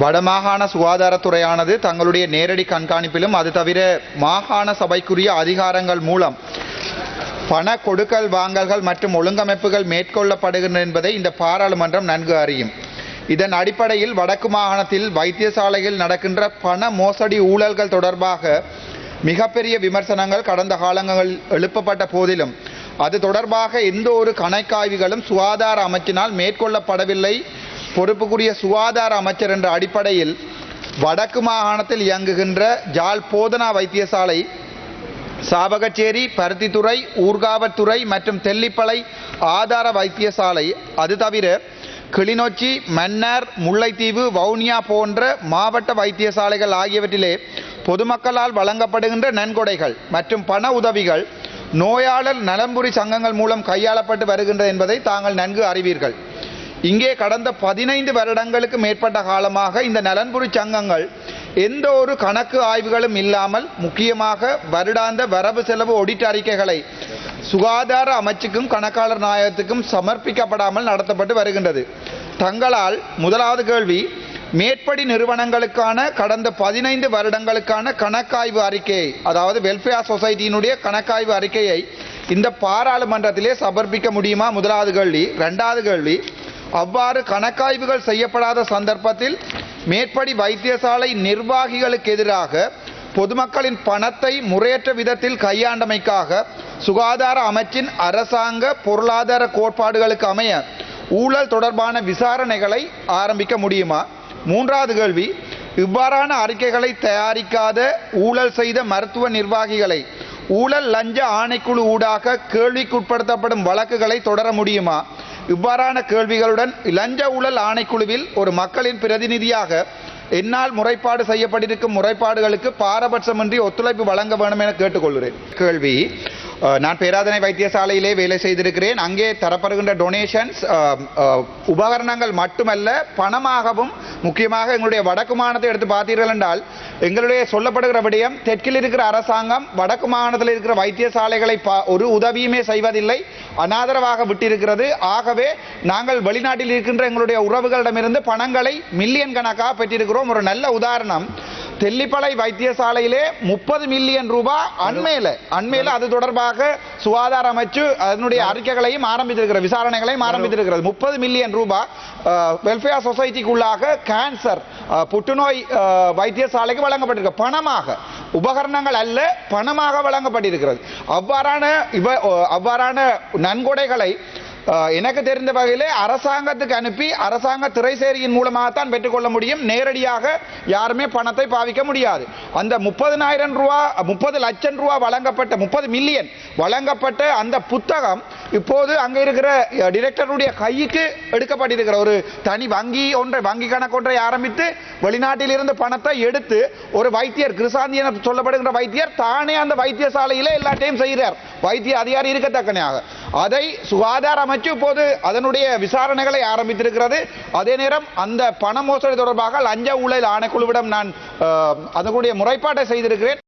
வடமாகாண சுகாதாரத்துறையானது தங்களுடைய நேரடி கண்காணிப்பிலும் அது தவிர மாகாண சபைக்குரிய அதிகாரங்கள் மூலம் பண கொடுக்கல் வாங்கல்கள் மற்றும் ஒழுங்கமைப்புகள் மேற்கொள்ளப்படுகின்றன என்பதை இந்த பாராளுமன்றம் நன்கு அறியும். இதன் அடிப்படையில் வடக்கு மாகாணத்தில் வைத்தியசாலையில் நடக்கின்ற பண மோசடி ஊழல்கள் தொடர்பாக மிகப்பெரிய விமர்சனங்கள் கடந்த காலங்களில் எழுப்பப்பட்ட போதிலும் அது தொடர்பாக எந்த ஒரு கணக்காய்வுகளும் சுகாதார அமைச்சினால் மேற்கொள்ளப்படவில்லை பொறுப்புக்குரிய சுகாதார அமைச்சர் என்ற அடிப்படையில் வடக்கு மாகாணத்தில் இயங்குகின்ற ஜால் போதனா வைத்தியசாலை சாவகச்சேரி பருத்தித்துறை ஊர்காவத்துறை மற்றும் தெல்லிப்பளை ஆதார வைத்தியசாலை அது தவிர கிளிநொச்சி மன்னார் முல்லைத்தீவு வவுனியா போன்ற மாவட்ட வைத்தியசாலைகள் ஆகியவற்றிலே பொதுமக்களால் வழங்கப்படுகின்ற நன்கொடைகள் மற்றும் பண உதவிகள் நோயாளர் நலம்புரி சங்கங்கள் மூலம் கையாளப்பட்டு வருகின்றது என்பதை தாங்கள் நன்கு அறிவீர்கள். இங்கே கடந்த பதினைந்து வருடங்களுக்கு மேற்பட்ட காலமாக இந்த நலன்புரி சங்கங்கள் எந்த ஒரு கணக்கு ஆய்வுகளும் இல்லாமல் முக்கியமாக வருடாந்த வரவு செலவு ஒடிட் அறிக்கைகளை சுகாதார அமைச்சுக்கும் கணக்காளர் நாயகத்துக்கும் சமர்ப்பிக்கப்படாமல் நடத்தப்பட்டு வருகின்றது. தங்களால் முதலாவது கேள்வி மேற்படி நிறுவனங்களுக்கான கடந்த பதினைந்து வருடங்களுக்கான கணக்காய்வு அறிக்கையை அதாவது வெல்ஃபேர் சொசைட்டியினுடைய கணக்காய்வு அறிக்கையை இந்த பாராளுமன்றத்திலே சமர்ப்பிக்க முடியுமா? முதலாவது கேள்வி. ரெண்டாவது கேள்வி அவ்வாறு கணக்காய்வுகள் செய்யப்படாத சந்தர்ப்பத்தில் மேற்படி வைத்தியசாலை நிர்வாகிகளுக்கு எதிராக பொதுமக்களின் பணத்தை முறையற்ற விதத்தில் கையாண்டமைக்காக சுகாதார அமைச்சின் அரசாங்க பொருளாதார கோட்பாடுகளுக்கு அமைய ஊழல் தொடர்பான விசாரணைகளை ஆரம்பிக்க முடியுமா? மூன்றாவது கேள்வி இவ்வாறான அறிக்கைகளை தயாரிக்காத ஊழல் செய்த மருத்துவ நிர்வாகிகளை ஊழல் லஞ்ச ஆணைக்குழு ஊடாக கேள்விக்குட்படுத்தப்படும் வழக்குகளை தொடர முடியுமா? இவ்வாறான கேள்விகளுடன் லஞ்ச ஊழல் ஆணைக்குழுவில் ஒரு மக்களின் பிரதிநிதியாக என்னால் முறைப்பாடு செய்யப்பட்டிருக்கும் முறைப்பாடுகளுக்கு பாரபட்சமின்றி ஒத்துழைப்பு வழங்க வேண்டும் என கேட்டுக்கொள்கிறேன். கேள்வி நான் பேராதனை வைத்தியசாலையிலே வேலை செய்திருக்கிறேன். அங்கே தரப்படுகின்ற டொனேஷன்ஸ் உபகரணங்கள் மட்டுமல்ல பணமாகவும் முக்கியமாக எங்களுடைய வடக்கு மாநிலத்தை எடுத்து பார்த்தீர்கள் என்றால் எங்களுடைய சொல்லப்படுகிற விடயம் தெற்கில் இருக்கிற அரசாங்கம் வடக்கு மாகாணத்தில் இருக்கிற வைத்தியசாலைகளை பா- ஒரு உதவியுமே செய்வதில்லை. அனாதரவாக விட்டிருக்கிறது. ஆகவே நாங்கள் வெளிநாட்டில் இருக்கின்ற எங்களுடைய உறவுகளிடமிருந்து பணங்களை மில்லியன் கணக்காக பெற்றிருக்கிறோம். ஒரு நல்ல உதாரணம். தெல்லிப்பளை வைத்தியசாலையிலே முப்பது மில்லியன் ரூபாய் அண்மையில அண்மையில அது தொடர்பாக சுகாதார அமைச்சு அதனுடைய அறிக்கைகளையும் ஆரம்பித்திருக்கிறது விசாரணைகளையும் ஆரம்பித்திருக்கிறது. முப்பது மில்லியன் ரூபாய் வெல்ஃபேர் சொசைட்டிக்குள்ளாக கேன்சர் புற்றுநோய் வைத்தியசாலைக்கு வழங்கப்பட்டிருக்கு. பணமாக. உபகரணங்கள் அல்ல பணமாக வழங்கப்பட்டிருக்கிறது. அவ்வாறான இவ அவ்வாறான நன்கொடைகளை எனக்கு தெரிந்த வகையில் அரசாங்கத்துக்கு அனுப்பி அரசாங்க திரைசேரியின் மூலமாகத்தான் பெற்றுக்கொள்ள முடியும். நேரடியாக யாருமே பணத்தை பாவிக்க முடியாது. அந்த முப்பதினாயிரம் ரூபா முப்பது லட்சம் ரூபா வழங்கப்பட்ட முப்பது மில்லியன் வழங்கப்பட்ட அந்த புத்தகம் இப்போது அங்கே இருக்கிற டிரெக்டருடைய கைக்கு எடுக்கப்பட்டிருக்கிற ஒரு தனி வங்கி ஒன்றை வங்கி கணக்கு ஒன்றை ஆரம்பித்து வெளிநாட்டில் இருந்து பணத்தை எடுத்து ஒரு வைத்தியர் கிருசாந்தி என சொல்லப்படுகின்ற வைத்தியர் தானே அந்த வைத்தியசாலையிலே எல்லாத்தையும் செய்கிறார். வைத்திய அதிகாரி இருக்கத்தக்கனையாக அதை சுகாதார அமைச்சர் அமைச்சு இப்போது அதனுடைய விசாரணைகளை ஆரம்பித்திருக்கிறது. அதே நேரம் அந்த பண மோசடி தொடர்பாக லஞ்ச ஊழல் ஆணைக்குழுவிடம் நான் அதனுடைய முறைப்பாட்டை செய்திருக்கிறேன்.